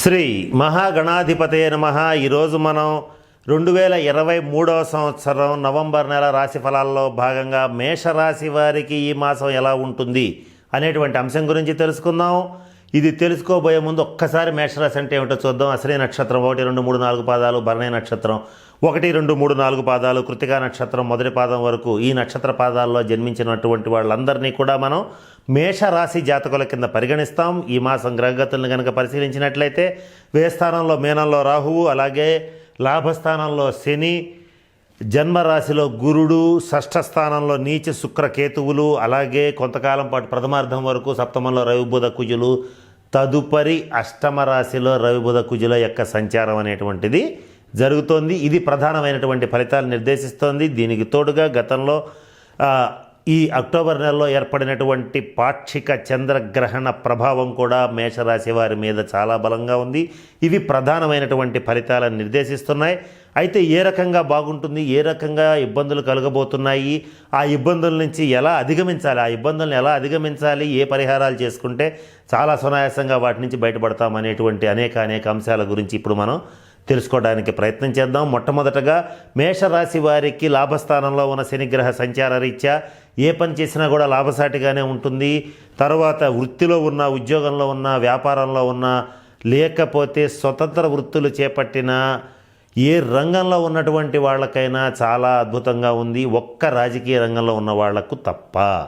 శ్రీ మహాగణాధిపతే నమ. ఈరోజు మనం రెండు వేల ఇరవై మూడవ సంవత్సరం నవంబర్ నెల రాశి ఫలాల్లో భాగంగా మేషరాశి వారికి ఈ మాసం ఎలా ఉంటుంది అనేటువంటి అంశం గురించి తెలుసుకుందాం. ఇది తెలుసుకోబోయే ముందు ఒక్కసారి మేషరాశి అంటే ఏమిటో చూద్దాం. అసలే నక్షత్రం ఒకటి రెండు మూడు నాలుగు పాదాలు భరణి నక్షత్రం. ఒకటి రెండు మూడు నాలుగు పాదాలు కృతికా నక్షత్రం మొదటి పాదం వరకు ఈ నక్షత్ర పాదాల్లో జన్మించినటువంటి వాళ్ళందరినీ కూడా మనం మేషరాశి జాతకుల కింద పరిగణిస్తాం. ఈ మాసం గ్రహగతులను కనుక పరిశీలించినట్లయితే వేస్థానంలో మీనంలో రాహువు అలాగే లాభస్థానంలో శని జన్మరాశిలో గురుడు షష్ఠ స్థానంలో నీచ శుక్రకేతువులు అలాగే కొంతకాలం పాటు ప్రథమార్థం వరకు సప్తమంలో రవిబుధ కుజులు తదుపరి అష్టమ రాశిలో రవిబుధ కుజుల యొక్క సంచారం అనేటువంటిది జరుగుతోంది. ఇది ప్రధానమైనటువంటి ఫలితాలు నిర్దేశిస్తోంది. దీనికి తోడుగా గతంలో ఈ అక్టోబర్ నెలలో ఏర్పడినటువంటి పాక్షిక చంద్రగ్రహణ ప్రభావం కూడా మేషరాశి వారి మీద చాలా బలంగా ఉంది. ఇవి ప్రధానమైనటువంటి ఫలితాలను నిర్దేశిస్తున్నాయి. అయితే ఏ రకంగా బాగుంటుంది ఏ రకంగా ఇబ్బందులు కలగబోతున్నాయి ఆ ఇబ్బందుల నుంచి ఎలా అధిగమించాలి ఆ ఇబ్బందులను ఎలా అధిగమించాలి ఏ పరిహారాలు చేసుకుంటే చాలా సునాయాసంగా వాటి నుంచి బయటపడతాం అనేటువంటి అనేక అనేక అంశాల గురించి ఇప్పుడు మనం తెలుసుకోవడానికి ప్రయత్నం చేద్దాం. మొట్టమొదటగా మేషరాశి వారికి లాభస్థానంలో ఉన్న శనిగ్రహ సంచార రీత్యా ఏ పని చేసినా కూడా లాభసాటిగానే ఉంటుంది. తర్వాత వృత్తిలో ఉన్న ఉద్యోగంలో ఉన్న వ్యాపారంలో ఉన్న లేకపోతే స్వతంత్ర వృత్తులు చేపట్టిన ఏ రంగంలో ఉన్నటువంటి వాళ్ళకైనా చాలా అద్భుతంగా ఉంది. ఒక్క రాజకీయ రంగంలో ఉన్న వాళ్ళకు తప్ప.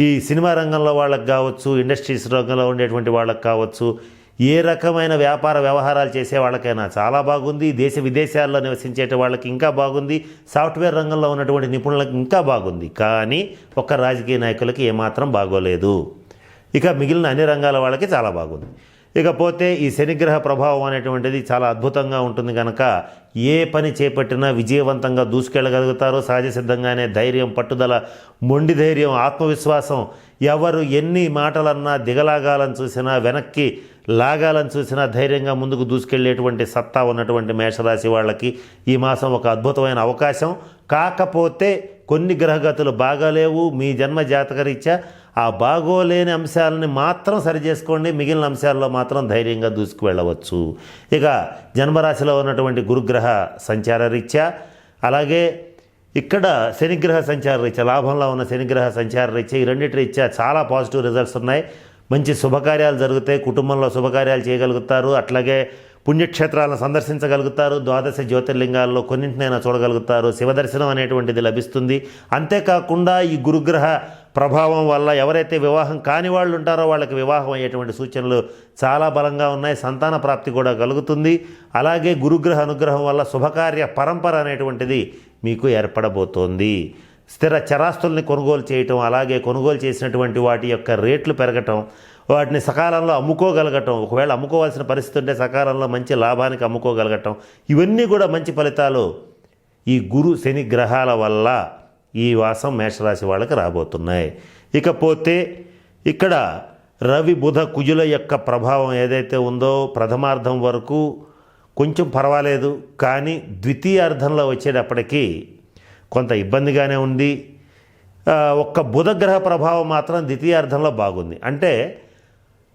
ఈ సినిమా రంగంలో వాళ్ళకి కావచ్చు ఇండస్ట్రీస్ రంగంలో ఉండేటువంటి వాళ్ళకి కావచ్చు ఏ రకమైన వ్యాపార వ్యవహారాలు చేసే వాళ్ళకైనా చాలా బాగుంది. దేశ విదేశాల్లో నివసించేట వాళ్ళకి ఇంకా బాగుంది. సాఫ్ట్వేర్ రంగంలో ఉన్నటువంటి నిపుణులకు ఇంకా బాగుంది. కానీ ఒక్క రాజకీయ నాయకులకి ఏమాత్రం బాగోలేదు. ఇక మిగిలిన అన్ని రంగాల వాళ్ళకి చాలా బాగుంది. ఇకపోతే ఈ శనిగ్రహ ప్రభావం అనేటువంటిది చాలా అద్భుతంగా ఉంటుంది కనుక ఏ పని చేపట్టినా విజయవంతంగా దూసుకెళ్ళగలుగుతారో. సహజ సిద్ధంగానే ధైర్యం పట్టుదల మొండి ధైర్యం ఆత్మవిశ్వాసం ఎవరు ఎన్ని మాటలన్నా దిగలాగాలని చూసినా వెనక్కి లాగాలని చూసినా ధైర్యంగా ముందుకు దూసుకెళ్ళేటువంటి సత్తా ఉన్నటువంటి మేషరాశి వాళ్ళకి ఈ మాసం ఒక అద్భుతమైన అవకాశం. కాకపోతే కొన్ని గ్రహగతులు బాగాలేవు. మీ జన్మ జాతకరీత్యా ఆ బాగోలేని అంశాలని మాత్రం సరిచేసుకోండి. మిగిలిన అంశాల్లో మాత్రం ధైర్యంగా దూసుకు వెళ్ళవచ్చు ఇక జన్మరాశిలో ఉన్నటువంటి గురుగ్రహ సంచార రీత్యా అలాగే ఇక్కడ శనిగ్రహ సంచార రీత్యా లాభంలో ఉన్న శనిగ్రహ సంచార రీత్యా ఈ రెండింటి రీత్యా చాలా పాజిటివ్ రిజల్ట్స్ ఉన్నాయి. మంచి శుభకార్యాలు జరుగుతాయి కుటుంబంలో శుభకార్యాలు చేయగలుగుతారు. అట్లాగే పుణ్యక్షేత్రాలను సందర్శించగలుగుతారు. ద్వాదశ జ్యోతిర్లింగాల్లో కొన్నింటినైనా చూడగలుగుతారు. శివదర్శనం అనేటువంటిది లభిస్తుంది. అంతేకాకుండా ఈ గురుగ్రహ ప్రభావం వల్ల ఎవరైతే వివాహం కాని వాళ్ళు ఉంటారో వాళ్ళకి వివాహం అయ్యేటువంటి సూచనలు చాలా బలంగా ఉన్నాయి. సంతాన ప్రాప్తి కూడా కలుగుతుంది. అలాగే గురుగ్రహ అనుగ్రహం వల్ల శుభకార్య పరంపర అనేటువంటిది మీకు ఏర్పడబోతోంది. స్థిర చరాస్తుల్ని కొనుగోలు చేయటం అలాగే కొనుగోలు చేసినటువంటి వాటి యొక్క రేట్లు పెరగటం వాటిని సకాలంలో అమ్ముకోగలగటం ఒకవేళ అమ్ముకోవాల్సిన పరిస్థితి ఉంటే సకాలంలో మంచి లాభానికి అమ్ముకోగలగటం ఇవన్నీ కూడా మంచి ఫలితాలు ఈ గురు శని గ్రహాల వల్ల ఈ వాసం మేషరాశి వాళ్ళకి రాబోతున్నాయి. ఇకపోతే ఇక్కడ రవి బుధ కుజుల యొక్క ప్రభావం ఏదైతే ఉందో ప్రథమార్థం వరకు కొంచెం పర్వాలేదు. కానీ ద్వితీయార్థంలో వచ్చేటప్పటికీ కొంత ఇబ్బందిగానే ఉంది. ఒక్క బుధగ్రహ ప్రభావం మాత్రం ద్వితీయార్థంలో బాగుంది. అంటే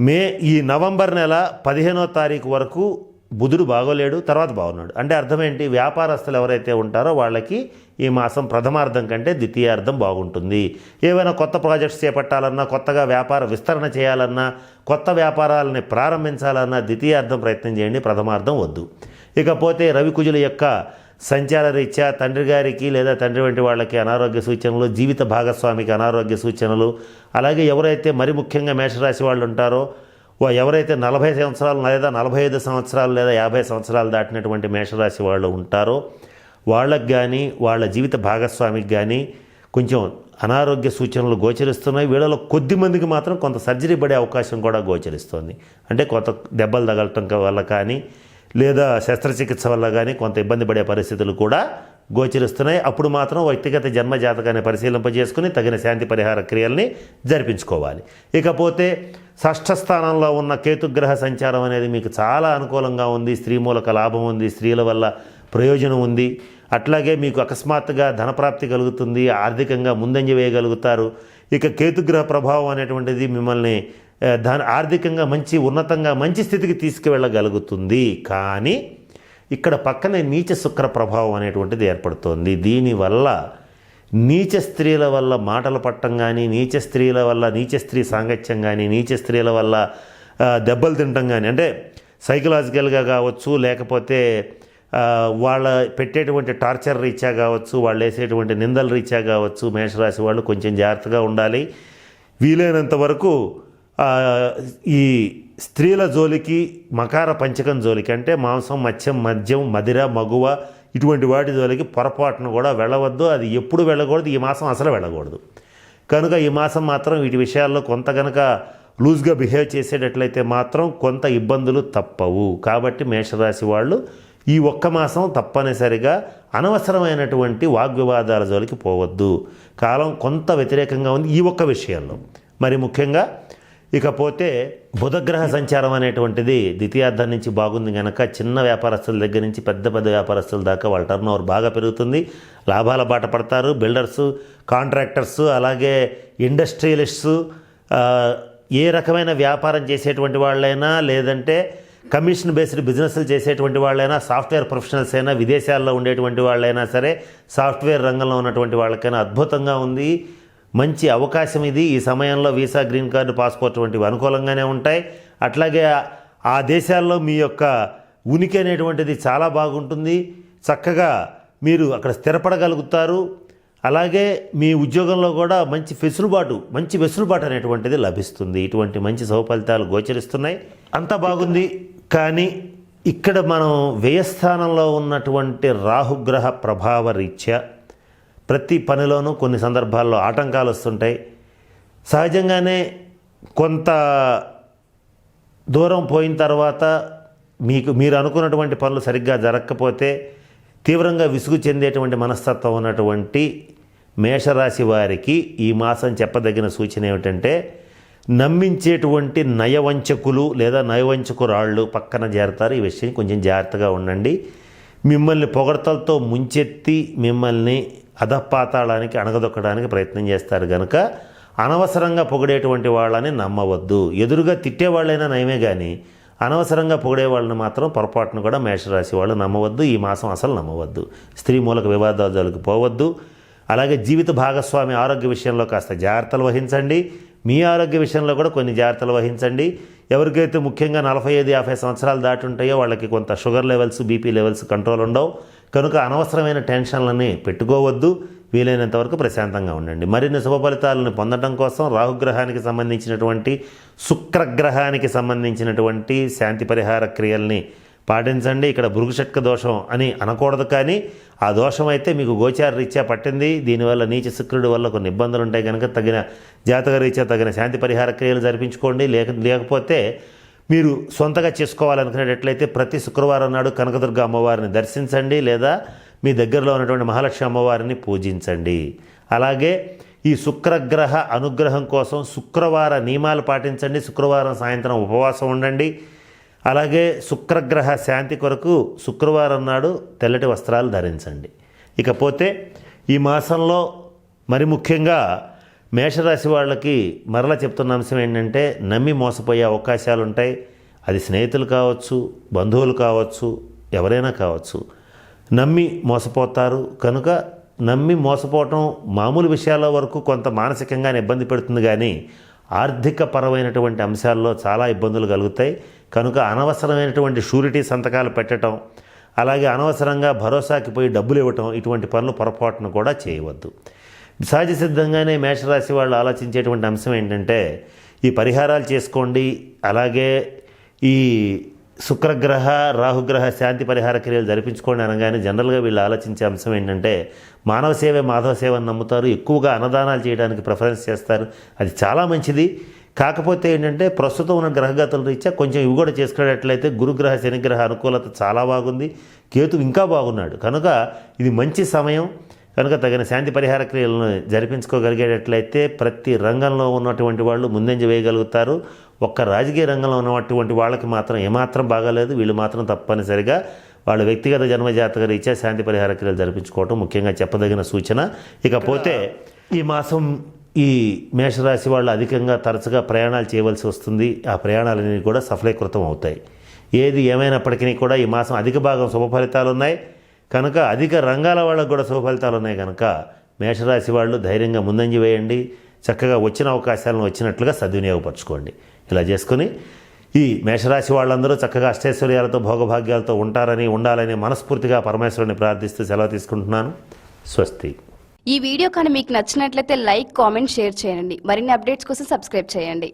మే ఈ నవంబర్ నెల పదిహేనో తారీఖు వరకు బుధుడు బాగోలేడు తర్వాత బాగున్నాడు. అంటే అర్థం ఏంటి వ్యాపారస్తులు ఎవరైతే ఉంటారో వాళ్ళకి ఈ మాసం ప్రథమార్థం కంటే ద్వితీయార్థం బాగుంటుంది. ఏవైనా కొత్త ప్రాజెక్ట్స్ చేపట్టాలన్నా కొత్తగా వ్యాపార విస్తరణ చేయాలన్నా కొత్త వ్యాపారాలని ప్రారంభించాలన్నా ద్వితీయార్థం ప్రయత్నం చేయండి ప్రథమార్థం వద్దు. ఇకపోతే రవికుజుల యొక్క సంచార రీత్యా తండ్రి గారికి లేదా తండ్రి వంటి వాళ్ళకి అనారోగ్య సూచనలు జీవిత భాగస్వామికి అనారోగ్య సూచనలు అలాగే ఎవరైతే మరి ముఖ్యంగా మేషరాశి వాళ్ళు ఉంటారో ఎవరైతే నలభై సంవత్సరాలు లేదా నలభై ఐదు సంవత్సరాలు లేదా యాభై సంవత్సరాలు దాటినటువంటి మేషరాశి వాళ్ళు ఉంటారో వాళ్ళకి కానీ వాళ్ళ జీవిత భాగస్వామికి కానీ కొంచెం అనారోగ్య సూచనలు గోచరిస్తున్నాయి. వీళ్ళలో కొద్ది మందికి మాత్రం కొంత సర్జరీ పడే అవకాశం కూడా గోచరిస్తుంది. అంటే కొంత దెబ్బలు తగలటం వల్ల కానీ లేదా శస్త్రచికిత్స వల్ల కానీ కొంత ఇబ్బంది పడే పరిస్థితులు కూడా గోచరిస్తున్నాయి. అప్పుడు మాత్రం వ్యక్తిగత జన్మ జాతకాన్ని పరిశీలింపజేసుకుని తగిన శాంతి పరిహార క్రియల్ని జరిపించుకోవాలి. ఇకపోతే షష్ఠ స్థానంలో ఉన్న కేతుగ్రహ సంచారం అనేది మీకు చాలా అనుకూలంగా ఉంది. స్త్రీ మూలక లాభం ఉంది. స్త్రీల వల్ల ప్రయోజనం ఉంది. అట్లాగే మీకు అకస్మాత్తుగా ధనప్రాప్తి కలుగుతుంది. ఆర్థికంగా ముందంజ వేయగలుగుతారు. ఇక కేతుగ్రహ ప్రభావం అనేటువంటిది మిమ్మల్ని దాని ఆర్థికంగా మంచి ఉన్నతంగా మంచి స్థితికి తీసుకువెళ్ళగలుగుతుంది. కానీ ఇక్కడ పక్కనే నీచ శుక్ర ప్రభావం అనేటువంటిది ఏర్పడుతోంది. దీనివల్ల నీచ స్త్రీల వల్ల మాటలు పట్టం కానీ నీచ స్త్రీల వల్ల నీచ స్త్రీ సాంగత్యం కానీ నీచ స్త్రీల వల్ల దెబ్బలు తినటం కానీ అంటే సైకలాజికల్గా కావచ్చు లేకపోతే వాళ్ళ పెట్టేటువంటి టార్చర్ రీత్యా కావచ్చు వాళ్ళు వేసేటువంటి నిందల రీత్యా కావచ్చు మేషరాశి వాళ్ళు కొంచెం జాగ్రత్తగా ఉండాలి. వీలైనంత వరకు ఈ స్త్రీల జోలికి మకార పంచకం జోలికి అంటే మాంసం మత్స్యం మద్యం మదిర మగువ ఇటువంటి వాటి జోలికి పొరపాటును కూడా వెళ్ళవద్దు. అది ఎప్పుడు వెళ్ళకూడదు ఈ మాసం అసలు వెళ్ళకూడదు. కనుక ఈ మాసం మాత్రం వీటి విషయాల్లో కొంత కనుక లూజ్గా బిహేవ్ చేసేటట్లయితే మాత్రం కొంత ఇబ్బందులు తప్పవు. కాబట్టి మేషరాశి వాళ్ళు ఈ ఒక్క మాసం తప్పనిసరిగా అనవసరమైనటువంటి వాగ్వివాదాల జోలికి పోవద్దు. కాలం కొంత వ్యతిరేకంగా ఉంది ఈ ఒక్క విషయంలో. మరి ముఖ్యంగా ఇకపోతే బుధగ్రహ సంచారం అనేటువంటిది ద్వితీయార్థం నుంచి బాగుంది కనుక చిన్న వ్యాపారస్తుల దగ్గర నుంచి పెద్ద పెద్ద వ్యాపారస్తుల దాకా వాళ్ళ టర్న్ ఓవర్ బాగా పెరుగుతుంది. లాభాల బాట పడతారు. బిల్డర్స్ కాంట్రాక్టర్స్ అలాగే ఇండస్ట్రియలిస్ట్స్ ఏ రకమైన వ్యాపారం చేసేటువంటి వాళ్ళైనా లేదంటే కమిషన్ బేస్డ్ బిజినెస్లు చేసేటువంటి వాళ్ళైనా సాఫ్ట్వేర్ ప్రొఫెషనల్స్ అయినా విదేశాల్లో ఉండేటువంటి వాళ్ళైనా సరే సాఫ్ట్వేర్ రంగంలో ఉన్నటువంటి వాళ్ళకైనా అద్భుతంగా ఉంది. మంచి అవకాశం ఇది. ఈ సమయంలో వీసా గ్రీన్ కార్డు పాస్పోర్ట్ వంటివి అనుకూలంగానే ఉంటాయి. అట్లాగే ఆ- దేశాల్లో మీ యొక్క ఉనికి అనేటువంటిది చాలా బాగుంటుంది. చక్కగా మీరు అక్కడ స్థిరపడగలుగుతారు. అలాగే మీ ఉద్యోగంలో కూడా మంచి వెసులుబాటు మంచి వెసులుబాటు అనేటువంటిది లభిస్తుంది. ఇటువంటి మంచి సౌఫలితాలు గోచరిస్తున్నాయి. అంతా బాగుంది. కానీ ఇక్కడ మనం వ్యయస్థానంలో ఉన్నటువంటి రాహుగ్రహ ప్రభావ రీత్యా ప్రతి పనిలోనూ కొన్ని సందర్భాల్లో ఆటంకాలు వస్తుంటాయి. సహజంగానే కొంత దూరం పోయిన తర్వాత మీకు మీరు అనుకున్నటువంటి పనులు సరిగ్గా జరగకపోతే తీవ్రంగా విసుగు చెందేటువంటి మనస్తత్వం ఉన్నటువంటి మేషరాశి వారికి ఈ మాసం చెప్పదగిన సూచన ఏమిటంటే నమ్మించేటువంటి నయవంచకులు లేదా నయవంచకురాళ్ళు పక్కన చేరతారు. ఈ విషయం కొంచెం జాగ్రత్తగా ఉండండి. మిమ్మల్ని పొగడతలతో ముంచెత్తి మిమ్మల్ని అధపాతాళానికి అణగదొక్కడానికి ప్రయత్నం చేస్తారు కనుక అనవసరంగా పొగిడేటువంటి వాళ్ళని నమ్మవద్దు. ఎదురుగా తిట్టేవాళ్ళైనా నయమే కానీ అనవసరంగా పొగిడే వాళ్ళని మాత్రం పొరపాటును కూడా మేషరాశి వాళ్ళు నమ్మవద్దు. ఈ మాసం అసలు నమ్మవద్దు. స్త్రీ మూలక వివాదాలకు పోవద్దు. అలాగే జీవిత భాగస్వామి ఆరోగ్య విషయంలో కాస్త జాగ్రత్తలు వహించండి. మీ ఆరోగ్య విషయంలో కూడా కొన్ని జాగ్రత్తలు వహించండి. ఎవరికైతే ముఖ్యంగా నలభై ఐదు యాభై సంవత్సరాలు దాటి ఉంటాయో వాళ్ళకి కొంత sugar levels BP levels control ఉండవు. కనుక అనవసరమైన టెన్షన్లని పెట్టుకోవద్దు. వీలైనంత వరకు ప్రశాంతంగా ఉండండి. మరిన్ని శుభ ఫలితాలను పొందడం కోసం రాహుగ్రహానికి సంబంధించినటువంటి శుక్రగ్రహానికి సంబంధించినటువంటి శాంతి పరిహార క్రియల్ని పాటించండి. ఇక్కడ భృగుషట్క దోషం అని అనకూడదు కానీ ఆ దోషం అయితే మీకు గోచార రీత్యా పట్టింది. దీనివల్ల నీచ శుక్రుడి వల్ల కొన్ని ఇబ్బందులు ఉంటాయి కనుక తగిన జాతక రీత్యా తగిన శాంతి పరిహార క్రియలు జరిపించుకోండి. లేక లేకపోతే మీరు సొంతగా చేసుకోవాలనుకునేటట్లయితే ప్రతి శుక్రవారం నాడు కనకదుర్గ అమ్మవారిని దర్శించండి లేదా మీ దగ్గరలో ఉన్నటువంటి మహాలక్ష్మి అమ్మవారిని పూజించండి. అలాగే ఈ శుక్రగ్రహ అనుగ్రహం కోసం శుక్రవార నియమాలు పాటించండి. శుక్రవారం సాయంత్రం ఉపవాసం ఉండండి. అలాగే శుక్రగ్రహ శాంతి కొరకు శుక్రవారం నాడు తెల్లటి వస్త్రాలు ధరించండి. ఇకపోతే ఈ మాసంలో మరి ముఖ్యంగా మేషరాశి వాళ్ళకి మరలా చెప్తున్న అంశం ఏంటంటే నమ్మి మోసపోయే అవకాశాలు ఉంటాయి అది స్నేహితులు కావచ్చు బంధువులు కావచ్చు ఎవరైనా కావచ్చు. నమ్మి మోసపోతారు. కనుక నమ్మి మోసపోవటం మామూలు విషయాల వరకు కొంత మానసికంగానే ఇబ్బంది పెడుతుంది కానీ ఆర్థిక పరమైనటువంటి అంశాల్లో చాలా ఇబ్బందులు కలుగుతాయి. కనుక అనవసరమైనటువంటి షూరిటీ సంతకాలు పెట్టడం అలాగే అనవసరంగా భరోసాకి పోయి డబ్బులు ఇవ్వటం ఇటువంటి పనులు పొరపాటును కూడా చేయవద్దు. సహజ సిద్ధంగానే మేషరాశి వాళ్ళు ఆలోచించేటువంటి అంశం ఏంటంటే ఈ పరిహారాలు చేసుకోండి అలాగే ఈ శుక్రగ్రహ రాహుగ్రహ శాంతి పరిహార క్రియలు జరిపించుకోండి అనగానే జనరల్గా వీళ్ళు ఆలోచించే అంశం ఏంటంటే మానవ సేవే మాధవ సేవ అని నమ్ముతారు ఎక్కువగా అన్నదానాలు చేయడానికి ప్రిఫరెన్స్ చేస్తారు అది చాలా మంచిది. కాకపోతే ఏంటంటే ప్రస్తుతం ఉన్న గ్రహగతుల రీత్యా కొంచెం ఇవి కూడా చేసుకునేటట్లయితే గురుగ్రహ శనిగ్రహ అనుకూలత చాలా బాగుంది కేతు ఇంకా బాగున్నాడు. కనుక ఇది మంచి సమయం. కనుక తగిన శాంతి పరిహార క్రియలను జరిపించుకోగలిగేటట్లయితే ప్రతి రంగంలో ఉన్నటువంటి వాళ్ళు ముందంజ వేయగలుగుతారు. ఒక్క రాజకీయ రంగంలో ఉన్నటువంటి వాళ్ళకి మాత్రం ఏమాత్రం బాగాలేదు. వీళ్ళు మాత్రం తప్పనిసరిగా వాళ్ళ వ్యక్తిగత జన్మజాతక రీత్యా శాంతి పరిహార క్రియలు జరిపించుకోవటం ముఖ్యంగా చెప్పదగిన సూచన. ఇకపోతే ఈ మాసం ఈ మేషరాశి వాళ్ళు అధికంగా తరచుగా ప్రయాణాలు చేయవలసి వస్తుంది. ఆ ప్రయాణాలన్నీ కూడా సఫలీకృతం అవుతాయి. ఏది ఏమైనప్పటికీ కూడా ఈ మాసం అధిక భాగం శుభ ఫలితాలు ఉన్నాయి కనుక అధిక రంగాల వాళ్ళకు కూడా శుభఫలితాలు ఉన్నాయి కనుక మేషరాశి వాళ్ళు ధైర్యంగా ముందంజ వేయండి. చక్కగా వచ్చిన అవకాశాలను వచ్చినట్లుగా సద్వినియోగపరచుకోండి. ఇలా చేసుకొని ఈ మేషరాశి వాళ్ళందరూ చక్కగా అష్టైశ్వర్యాలతో భోగభాగ్యాలతో ఉంటారని ఉండాలని మనస్ఫూర్తిగా పరమేశ్వరుని ప్రార్థిస్తూ సెలవు తీసుకుంటున్నాను. స్వస్తి. ఈ వీడియో కానీ మీకు నచ్చినట్లయితే లైక్ కామెంట్ షేర్ చేయండి. మరిన్ని అప్డేట్స్ కోసం సబ్స్క్రైబ్ చేయండి.